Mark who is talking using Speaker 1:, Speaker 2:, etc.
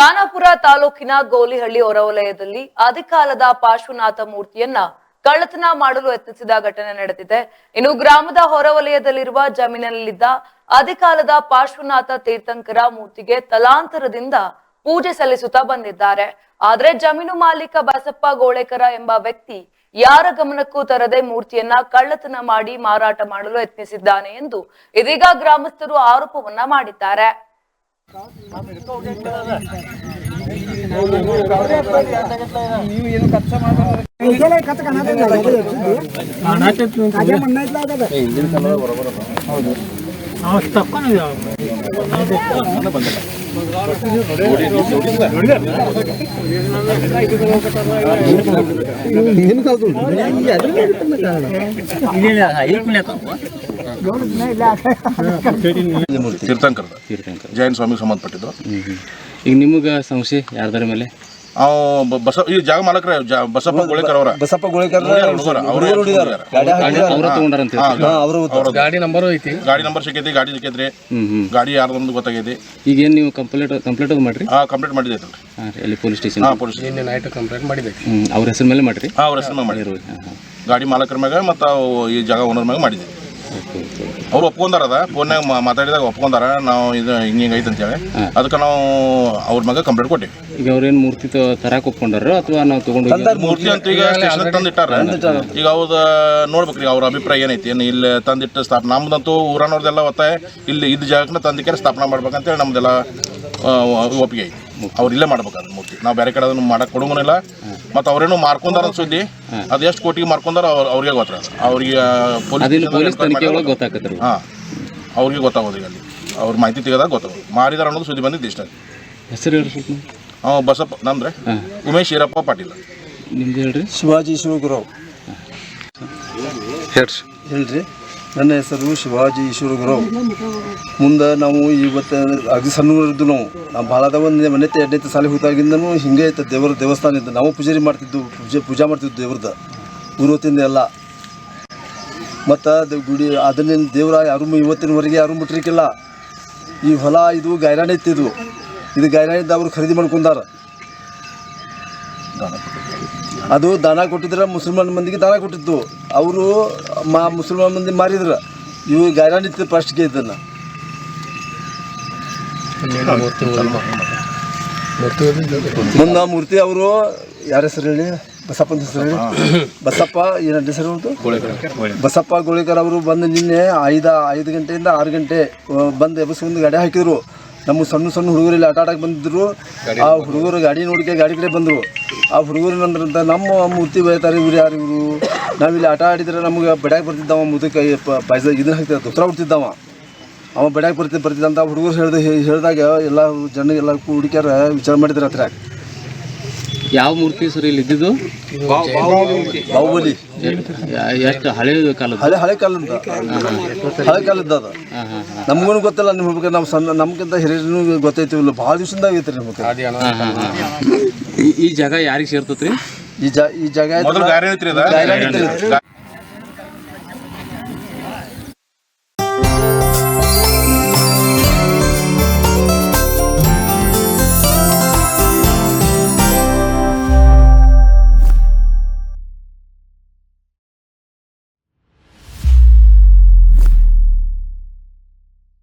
Speaker 1: ಖಾನಾಪುರ ತಾಲೂಕಿನ ಗೋಲಿಹಳ್ಳಿ ಹೊರವಲಯದಲ್ಲಿ ಆದಿಕಾಲದ ಪಾರ್ಶ್ವನಾಥ ಮೂರ್ತಿಯನ್ನ ಕಳ್ಳತನ ಮಾಡಲು ಯತ್ನಿಸಿದ ಘಟನೆ ನಡೆದಿದೆ. ಇನ್ನು ಗ್ರಾಮದ ಹೊರವಲಯದಲ್ಲಿರುವ ಜಮೀನಿನಲ್ಲಿದ್ದ ಆದಿಕಾಲದ ಪಾರ್ಶ್ವನಾಥ ತೀರ್ಥಂಕರ ಮೂರ್ತಿಗೆ ತಲಾಂತರದಿಂದ ಪೂಜೆ ಸಲ್ಲಿಸುತ್ತಾ ಬಂದಿದ್ದಾರೆ. ಆದ್ರೆ ಜಮೀನು ಮಾಲೀಕ ಬಸಪ್ಪ ಗೋಳೆಕರ ಎಂಬ ವ್ಯಕ್ತಿ ಯಾರ ಗಮನಕ್ಕೂ ತರದೆ ಮೂರ್ತಿಯನ್ನ ಕಳ್ಳತನ ಮಾಡಿ ಮಾರಾಟ ಮಾಡಲು ಯತ್ನಿಸಿದ್ದಾನೆ ಎಂದು ಇದೀಗ ಗ್ರಾಮಸ್ಥರು ಆರೋಪವನ್ನ ಮಾಡಿದ್ದಾರೆ.
Speaker 2: ನೀವು ಏನು ಖರ್ಚು ಮಾಡಬಾರ್ದು ಹೌದು ಏನು ಕಾಲ ತೀರ್ಥಂಕರದ.
Speaker 3: ತೀರ್ಥಂಕರ
Speaker 2: ಜೈನ ಸ್ವಾಮಿಗೆ ಸಂಬಂಧಪಟ್ಟಿದ್ದು.
Speaker 3: ಈಗ ನಿಮಗೆ ಸಂಶಯ ಯಾರ್ದಾರ ಮೇಲೆ?
Speaker 2: ಅವು ಬಸ ಈ ಜಾಗ ಮಾಲಕರ ಜ- ಬಸಪ್ಪ ಗೋಳಿಕರ್ ಅವರ.
Speaker 4: ಬಸಪ್ಪ ಗೋಳಿಕರ್
Speaker 2: ಅವರೇ
Speaker 4: ಗಾಡಿ
Speaker 3: ಅವ್ರ ತಗೊಂಡಾರ ಅಂತ
Speaker 4: ಅವರು
Speaker 2: ಗಾಡಿ ನಂಬರ್ ಐತಿ. ಗಾಡಿ ನಂಬರ್ ಸಿಕ್ಕೈತಿ ಗಾಡಿ ಸಿಕ್ಕೈತ್ರಿ.
Speaker 3: ಹ್ಮ್ ಹ್ಮ್.
Speaker 2: ಗಾಡಿ ಯಾರ್ದೊಂದು ಗೊತ್ತಾಗೈತಿ.
Speaker 3: ಈಗ ಏನು ನೀವು ಕಂಪ್ಲೇಂಟ್ ಕಂಪ್ಲೀಟ್ ಅದು ಮಾಡ್ರಿ?
Speaker 2: ಹಾ ಕಂಪ್ಲೀಟ್ ಮಾಡಿದೈತಲ್ರಿ.
Speaker 3: ಅಲ್ಲಿ ಪೊಲೀಸ್ ಸ್ಟೇಷನ್.
Speaker 2: ಹಾ ಪೊಲೀಸ್
Speaker 3: ಹ್ಮ್ ಅವ್ರ ಹೆಸರು ಮೇಲೆ ಮಾಡ್ರಿ?
Speaker 2: ಹಾ ಅವ್ರ ಹೆಸರು ಮೇಲೆ
Speaker 3: ಹಾಂ
Speaker 2: ಗಾಡಿ ಮಾಲಕರ ಮ್ಯಾಗ ಮತ್ತು ಈ ಜಾಗ ಓನರ್ ಮ್ಯಾಗ
Speaker 3: ಓಕೆ
Speaker 2: ಅವ್ರು ಒಪ್ಕೊಂಡಾರ ಅದ ಫೋನ್ಯಾಗ ಮಾತಾಡಿದಾಗ ಒಪ್ಕೊಂಡಾರ? ನಾವು ಇದು ಹಿಂಗೆ ಹಿಂಗೆ ಐತೆ ಅಂತೇಳಿ. ಅದಕ್ಕೆ ನಾವು ಅವ್ರ ಮಗ ಕಂಪ್ಲೇಂಟ್ ಕೊಟ್ಟಿವಿ.
Speaker 3: ಈಗ ಅವ್ರೇನು ಮೂರ್ತಿ ತ- ತರಾಕ್ ಒಪ್ಕೊಂಡಾರ ಅಥವಾ ನಾವು ತಗೊಂಡು
Speaker 2: ಮೂರ್ತಿ ಅಂತ ಈಗ ಸ್ಟೇಷನ್ ತಂದಿಟ್ಟಾರ? ಈಗ ಅವ್ರ ನೋಡ್ಬೇಕ್ರಿ ಅವ್ರ ಅಭಿಪ್ರಾಯ ಏನೈತಿ? ಏನು ಇಲ್ಲಿ ತಂದಿಟ್ಟು ಸ್ಥಾಪನೆ ನಮ್ದಂತೂ ಊರನ್ನೋರ್ದೆಲ್ಲ ಒತ್ತಾಯ. ಇಲ್ಲಿ ಇದ್ದ ಜಾಗಕ್ಕೆ ತಂದಿಕ್ಕೆ ಸ್ಥಾಪನೆ ಮಾಡ್ಬೇಕಂತೇಳಿ ನಮ್ದೆಲ್ಲ ಒಪ್ಪಿಗೆ ಐತಿ. ಅವ್ರು ಇಲ್ಲೇ ಮಾಡ್ಬೇಕಾದ್ರೆ ಮೂರ್ತಿ. ನಾವು ಬೇರೆ ಕಡೆ ಅದನ್ನು ಮಾಡೋಕೆ ಕೊಡಂಗಿಲ್ಲ ಮತ್ತು ಅವ್ರೇನು ಮಾರ್ಕೊಂಡಾರ ಸುದ್ದಿ. ಅದು ಎಷ್ಟು ಕೋಟಿಗೆ ಮಾರ್ಕೊಂಡಾರ ಅವ್ರ ಅವ್ರಿಗೆ ಗೊತ್ತ ಅವ್ರಿಗೆ
Speaker 3: ಪೊಲೀಸ್ ಗೊತ್ತಾಕತ್ರಿ.
Speaker 2: ಹಾಂ. ಅವ್ರಿಗೆ ಗೊತ್ತಾಗೋದು ಈಗ ಅಲ್ಲಿ. ಅವ್ರ ಮಾಹಿತಿ ತೆಗೆದಾಗ ಗೊತ್ತಾಗೋದು. ಮಾರಿದಾರ ಅನ್ನೋದು ಸುದ್ದಿ ಬಂದಿದ್ದು ಇಷ್ಟ.
Speaker 3: ಹೆಸರು ನೀವು.
Speaker 2: ಬಸಪ್ಪ ನಂದ್ರೆ ಉಮೇಶ್ ಈರಪ್ಪ ಪಾಟೀಲ್.
Speaker 3: ನಿಮ್ದು ಹೇಳ್ರಿ.
Speaker 4: ಶಿವಾಜಿ ಶಿವಗುರು. ಹೇಳ್ರಿ. ನನ್ನ ಹೆಸರು ಶಿವಾಜಿ ಈಶ್ವರಗುರು. ಮುಂದೆ ನಾವು ಇವತ್ತು ಅಗದಿ ಸಣ್ಣವರಿದ್ದು ನಾವು. ನಾವು ಭಾಳದ ಒಂದು ಮನೆ ಎರಡನೇ ಸಾಲಿ ಹೋದಾಗಿಂದನೂ ಹಿಂಗೆ ಐತೆ ದೇವರ ದೇವಸ್ಥಾನ ಇದ್ದು. ನಾವು ಪೂಜಾರಿ ಮಾಡ್ತಿದ್ದು, ಪೂಜೆ ಪೂಜಾ ಮಾಡ್ತಿದ್ದು ದೇವ್ರದ್ದು, ಪೂರ್ವತಿಂದ ಎಲ್ಲ. ಮತ್ತು ಅದು ಗುಡಿ ಅದನ್ನೇನು ದೇವ್ರ ಯಾರು ಇವತ್ತಿನವರೆಗೆ ಯಾರೂ ಮುಟ್ರಿಕ್ಕಿಲ್ಲ ಈ ಹೊಲ ಇದು ಗೈರಾಣಿ ಇತ್ತು ಇದು ಗೈರಾಣಿ ಇದ್ದ ಅವರು ಖರೀದಿ ಮಾಡ್ಕೊಂಡಾರ. ಅದು ದಾನ ಕೊಟ್ಟಿದ್ರೆ ಮುಸಲ್ಮಾನ್ ಮಂದಿಗೆ ದಾನ ಕೊಟ್ಟಿತ್ತು. ಅವರು ಮಾ ಮುಸಲ್ಮಾನ್ ಮಂದಿ ಮಾರಿದ್ರು. ಇವು ಗೈರಾಣಿತ್ತು ಫಸ್ಟ್ಗೆ ಇದನ್ನು. ಮುಂದೆ ಮೂರ್ತಿ ಅವರು, ಯಾರ ಹೆಸರು ಹೇಳಿ? ಬಸಪ್ಪನ ಹೆಸರು ಹೇಳಿ. ಬಸಪ್ಪ ಏನಂತ ಹೆಸರು ಉಂಟು ಬಸಪ್ಪ ಗೋಳಿಕರ್ ಅವರು ಬಂದು ನಿನ್ನೆ ಐದು ಐದು ಗಂಟೆಯಿಂದ ಆರು ಗಂಟೆ, ಬಂದು ಎಬ್ಬಸ್ಕೊಂಡು ಗಾಡಿ ಹಾಕಿದ್ರು. ನಮ್ಮ ಸಣ್ಣ ಸಣ್ಣ ಹುಡುಗರು ಇಲ್ಲಿ ಆಟ ಆಡಕ್ಕೆ ಬಂದಿದ್ರು. ಆ ಹುಡುಗರು ಗಾಡಿ ನೋಡಿಕೆ ಗಾಡಿ ಕಡೆ ಬಂದರು. ಆ ಹುಡುಗರು ನಂದ್ರಂತ ನಮ್ಮ ಮೂರ್ತಿ ಬೈತಾರೆ ಇವ್ರು ಯಾರು ಇವರು. ನಾವಿಲ್ಲಿ ಆಟ ಆಡಿದ್ರೆ ನಮ್ಗೆ ಬಡ್ಯಾಗ ಬರ್ತಿದ್ದವ ಮುದಕ್ಕೆ ಪೈಸ ಇದನ್ನ ಹಾಕ್ತಿದ್ದ ಉತ್ತರ ಹುಡ್ತಿದ್ದವ. ಅವ ಬಡ್ಯಾಗ ಬರ್ತಿ ಬರ್ತಿದ್ದಂತ ಹುಡುಗರು ಹೇಳಿದ ಹೇಳಿದಾಗ ಎಲ್ಲ ಜನ ಎಲ್ಲ ಹುಡುಕ್ಯಾರ ವಿಚಾರ ಮಾಡಿದ್ರು ಹತ್ರ
Speaker 3: ಯಾವ ಮೂರ್ತಿ ಸರ್ ಇಲ್ಲಿ ಇದ್ದಿದ್ದು?
Speaker 4: ಬಾಹುಬಲಿ.
Speaker 3: ಎಷ್ಟು ಹಳೆ ಕಾಲದ
Speaker 4: ಹಳೆ ಹಳೆ ಕಾಲದ ಹಳೆ ಕಾಲದ ಅದು.
Speaker 3: ಹಾಂ ಹಾಂ ಹಾಂ.
Speaker 4: ನಮ್ಗೂ ಗೊತ್ತಿಲ್ಲ ನಿಮ್ಮ ನಮ್ ನಾವು ಸಣ್ಣ ನಮ್ಗಿಂತ ಹಿರಿಯರಿಗೂ ಗೊತ್ತೈತಿ ಇಲ್ಲ ಭಾಳ ದಿವಸದಿಂದ ಆಗೈತೆ ರೀ ನಮಗೆ.
Speaker 3: ಈ ಜಾಗ ಯಾರಿಗೆ ಸೇರ್ತತ್ರಿ?
Speaker 4: ಈ ಜಾ ಈ ಜಾಗ